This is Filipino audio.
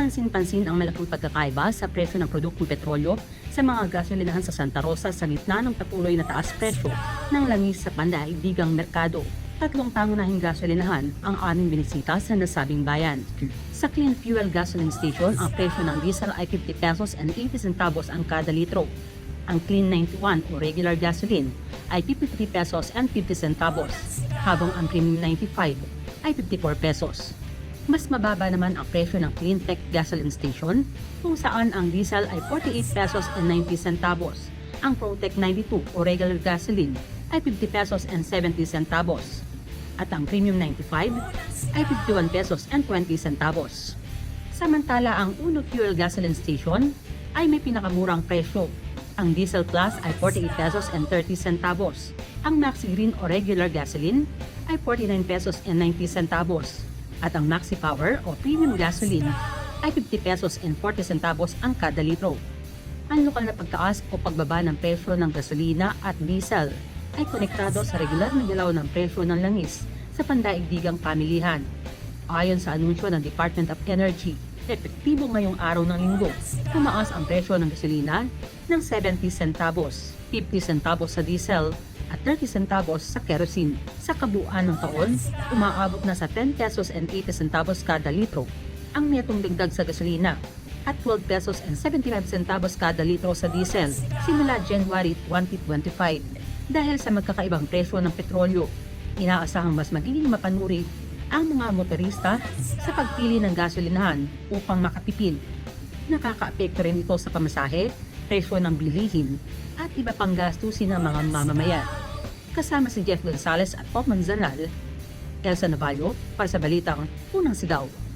Kapansin-pansin ang malaking pagkakaiba sa presyo ng produktong petrolyo sa mga gasolinahan sa Santa Rosa sa gitna ng patuloy na taas presyo ng langis sa pandaigdigang merkado. Tatlong pangunahing gasolinahan ang aming binisita sa nasabing bayan. Sa Clean Fuel Gasoline Station, ang presyo ng diesel ay 50 pesos and 80 centavos ang kada litro. Ang Clean 91 o regular gasoline ay 53 pesos and 50 centavos, habang ang Premium 95 ay 54 pesos. Mas mababa naman ang presyo ng Cleantech Gasoline Station kung saan ang diesel ay 48 pesos and 90 centavos. Ang Protec 92 o regular gasoline ay 50 pesos and 70 centavos. At ang Premium 95 ay 51 pesos and 20 centavos. Samantala ang Uno Fuel Gasoline Station ay may pinakamurang presyo. Ang Diesel Plus ay 48 pesos and 30 centavos. Ang Maxi Green o regular gasoline ay 49 pesos and 90 centavos. At ang Maxi Power o premium gasoline ay 50 pesos and 40 centavos ang kada litro. Ang lokal na pagtaas o pagbaba ng presyo ng gasolina at diesel ay konektado sa regular na galaw ng presyo ng langis sa pandaigdigang pamilihan. Ayon sa anunsyo ng Department of Energy, epektibo ngayong araw ng linggo, tumaas ang presyo ng gasolina ng 70 centavos, 50 centavos sa diesel at 30 centavos sa kerosene. Sa kabuuan ng taon, umaabot na sa 10 pesos and 80 centavos kada litro ang netong dagdag sa gasolina at 12 pesos and 75 centavos kada litro sa diesel simula January 2025 dahil sa magkakaibang presyo ng petrolyo. Inaasahang mas magiging mapanuri ang mga motorista sa pagpili ng gasolinahan upang makatipid. Nakakaapekto rin ito sa pamasahe, presyo ng bilihin at iba pang gastusin ng mga mamamayan. Kasama si Jeff Gonzalez at Pop Manzanal, Elsa Navallo para sa Balitang Unang Sigaw.